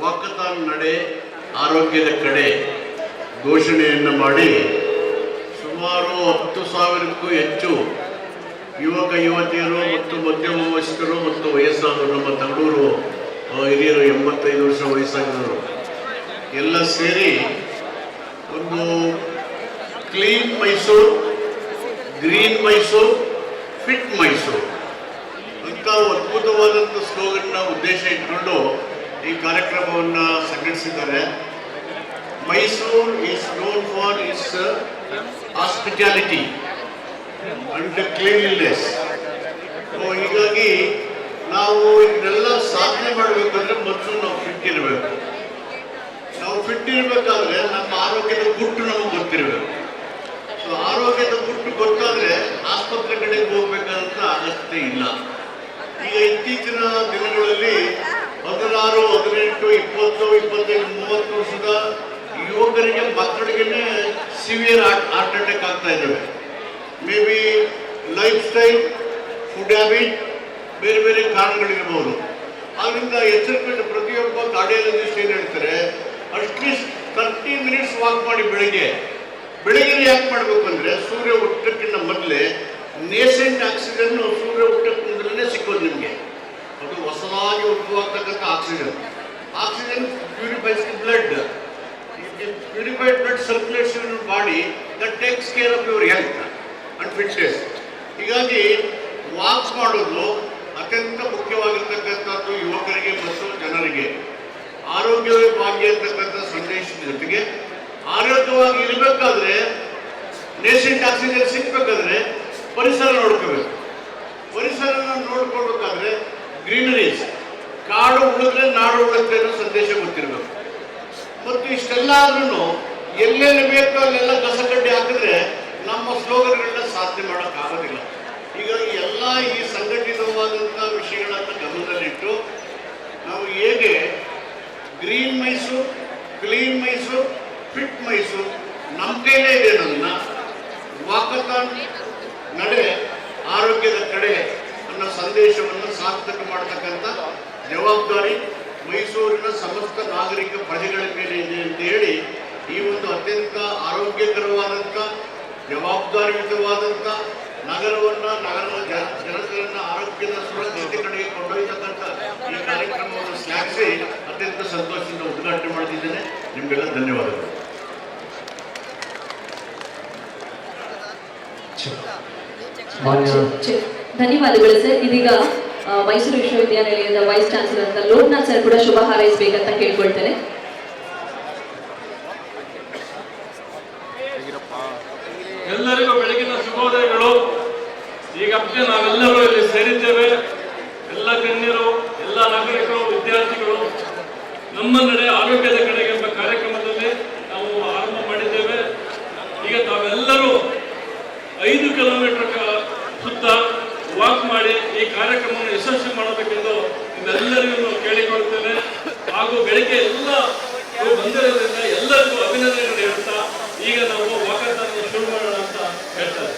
Walkathon ನಡೆ, ಆರೋಗ್ಯದ ಕಡೆ ಘೋಷಣೆಯನ್ನು ಮಾಡಿ ಸುಮಾರು ಹತ್ತು ಸಾವಿರಕ್ಕೂ ಹೆಚ್ಚು ಯುವಕ, ಯುವತಿಯರು ಮತ್ತು ಮಧ್ಯಮ ವಯಸ್ಕರು ಮತ್ತು ವಯಸ್ಸಾದವರು ನಮ್ಮ ತಗಡೂರು ಹಿರಿಯರು ಎಂಬತ್ತೈದು ವರ್ಷ ವಯಸ್ಸಾಗಿರೋರು ಎಲ್ಲ ಸೇರಿ ಒಂದು clean Mysuru, green Mysuru, fit Mysuru. ಅಂತ ಅದ್ಭುತವಾದಂಥ ಸ್ಲೋಗನ್ನ ಉದ್ದೇಶ ಇಟ್ಕೊಂಡು ಈ ಕಾರ್ಯಕ್ರಮವನ್ನು ಸಂಘಟಿಸಿದ್ದಾರೆ. Mysuru is known for its hospitality and cleanliness ಹೀಗಾಗಿ ನಾವು ಇದನ್ನೆಲ್ಲ ಸಾಧನೆ ಮಾಡಬೇಕಂದ್ರೆ ಮೊದಲು ನಾವು ಫಿಟ್ ಇರಬೇಕು. ನಾವು ಫಿಟ್ ಇರಬೇಕಾದ್ರೆ ನಮ್ಮ ಆರೋಗ್ಯದ ಗುಟ್ಟು ನಮಗೆ ಗೊತ್ತಿರಬೇಕು. ಸೊ ಆರೋಗ್ಯದ ಗುಟ್ಟು ಗೊತ್ತಾದ್ರೆ ಆಸ್ಪತ್ರೆ ಕಡೆಗೆ ಹೋಗ್ಬೇಕಂತ ಅಗತ್ಯ ಇಲ್ಲ. ಈಗ ಇತ್ತೀಚಿನ ದಿನಗಳಲ್ಲಿ ಹದಿನಾರು, ಹದಿನೆಂಟು, ಇಪ್ಪತ್ತು, ಇಪ್ಪತ್ತೈದು, ಮೂವತ್ತು ವರ್ಷದ ಯುವಕರಿಗೆ ಮಕ್ಕಳಿಗೆ ಸಿವಿಯರ್ ಹಾರ್ಟ್ ಅಟ್ಯಾಕ್ ಆಗ್ತಾ ಇದ್ದಾವೆ. May be life style food habit ಬೇರೆ ಬೇರೆ ಕಾರಣಗಳಿರ್ಬೋದು. ಆದ್ರಿಂದ ಎಚ್ಚರಿಕೆಯಿಂದ ಪ್ರತಿಯೊಬ್ಬ ಕಾರ್ಡಿಯಾಲಜಿಸ್ಟ್ ಏನು ಹೇಳ್ತಾರೆ ಅಟ್ಲೀಸ್ಟ್ ತರ್ಟಿ ಮಿನಿಟ್ಸ್ ವಾಕ್ ಮಾಡಿ ಬೆಳಿಗ್ಗೆ. ಬೆಳಗ್ಗೆ ಯಾಕೆ ಮಾಡಬೇಕು ಅಂದ್ರೆ, ಸೂರ್ಯ ಹುಟ್ಟಕ್ಕಿಂತ ಮೊದಲೇ ನೇಸೆಂಟ್ ಆಕ್ಸಿಜನ್ ಸೂರ್ಯ ಹುಟ್ಟಕ್ಕೆ ಮೊದಲೇ ಸಿಕ್ಕೋದು ನಿಮಗೆ ಅದು ಉದ್ಭವಾಗ್ತಕ್ಕಂಥ oxygen oxygen purifies blood purified blood circulation body that takes care of your health and fitness ಹೀಗಾಗಿ ವಾಕ್ಸ್ ಮಾಡೋದು ಅತ್ಯಂತ ಮುಖ್ಯವಾಗಿರ್ತಕ್ಕಂಥದ್ದು ಯುವಕರಿಗೆ ಮತ್ತು ಜನರಿಗೆ. ಆರೋಗ್ಯವೇ ಭಾಗ್ಯ ಅಂತಕ್ಕಂಥ ಸಂದೇಶದ ಜೊತೆಗೆ ಆರೋಗ್ಯವಾಗಿ ಇರಬೇಕಾದ್ರೆ ನೇಷನ್ ಆಕ್ಸಿಜನ್ ಸಿಗ್ಬೇಕಾದ್ರೆ ಪರಿಸರ ನೋಡ್ಕೋಬೇಕು. ಪರಿಸರನ ನೋಡ್ಕೊಳ್ಬೇಕಾದ್ರೆ ಗ್ರೀನರೀಸ್ ಕಾಡು ಉಳಿದ್ರೆ ನಾಡು ಉಳಿದ್ರೆ ಅನ್ನೋ ಸಂದೇಶ ಗೊತ್ತಿರಬೇಕು. ಮತ್ತು ಇಷ್ಟೆಲ್ಲಾದ್ರೂ ಎಲ್ಲೆಲ್ಲಿ ಬೇಕೋ ಅಲ್ಲೆಲ್ಲ ಕಸಕಡ್ಡಿ ಹಾಕಿದ್ರೆ ನಮ್ಮ ಸ್ಲೋಗನ್ಗಳನ್ನ ಸಾಧನೆ ಮಾಡೋಕ್ಕಾಗೋದಿಲ್ಲ ಈಗ ಎಲ್ಲ ಈ ಸಂಘಟಿತವಾದಂಥ ವಿಷಯಗಳನ್ನು ಗಮನದಲ್ಲಿಟ್ಟು ನಾವು ಹೇಗೆ green Mysuru, clean Mysuru, fit Mysuru ನಮ್ಮ ಕೈಲೇ ಇದೆ ನನ್ನ ವಾಕಥಾನ್ ನಡೆ ಆರೋಗ್ಯದ ಕಡೆ ಅನ್ನೋ ಸಂದೇಶವನ್ನು ಸಾರ್ಥಕ ಮಾಡತಕ್ಕಂಥ ಜವಾಬ್ದಾರಿ ಮೈಸೂರಿನ ಸಮಸ್ತ ನಾಗರಿಕ ಪ್ರಜೆಗಳ ಮೇಲೆ ಇದೆ ಅಂತ ಹೇಳಿ ಈ ಒಂದು ಅತ್ಯಂತ ಆರೋಗ್ಯಕರವಾದಂಥ ಜವಾಬ್ದಾರಿಯುತವಾದಂಥ ನಗರವನ್ನು ನಗರದ ಜನ ಜನತೆಯನ್ನು ಆರೋಗ್ಯದ ಸುರಕ್ಷತೆ ಕಡೆಗೆ ಕೊಂಡೊಯ್ಯತಕ್ಕಂಥ ಈ ಕಾರ್ಯಕ್ರಮವನ್ನು ಶ್ಲಾಘಿಸಿ ಅತ್ಯಂತ ಸಂತೋಷದಿಂದ ಉದ್ಘಾಟನೆ ಮಾಡ್ತಿದ್ದೇನೆ. ನಿಮಗೆಲ್ಲ ಧನ್ಯವಾದಗಳು. ಧನ್ಯವಾದಗಳು ಸರ್. ಇದೀಗ ಮೈಸೂರು ವಿಶ್ವವಿದ್ಯಾನಿಲಯದ ವೈಸ್ ಚಾನ್ಸಲರ್ ಲೋಕನಾಥ್ ಸರ್ ಕೂಡ ಶುಭ ಹಾರೈಸಬೇಕಂತ ಕೇಳ್ಕೊಳ್ತೇನೆ. ಎಲ್ಲರಿಗೂ ಬೆಳಗಿನ ಶುಭೋದಯಗಳು. ಈಗ ನಾವೆಲ್ಲರೂ ಇಲ್ಲಿ ಸೇರಿದ್ದೇವೆ. ಎಲ್ಲ ಗಣ್ಯರು, ಎಲ್ಲ ನಾಗರಿಕರು, ವಿದ್ಯಾರ್ಥಿಗಳು, ನಮ್ಮ ನಡೆ ಆರೋಗ್ಯದ ಯಶಸ್ವಿ ಮಾಡಬೇಕೆಂದು ನಿಮ್ಮೆಲ್ಲರಿಗೂ ಕೇಳಿಕೊಳ್ತೇನೆ ಹಾಗೂ ಬೆಳಿಗ್ಗೆ ಎಲ್ಲ ಬಂದಿರೋದ್ರಿಂದ ಎಲ್ಲರಿಗೂ ಅಭಿನಂದನೆಗಳು ಹೇಳ್ತಾ ಈಗ ನಾವು ವಾಕಥಾನ್ ಶುರು ಮಾಡೋಣ ಅಂತ ಹೇಳ್ತಾರೆ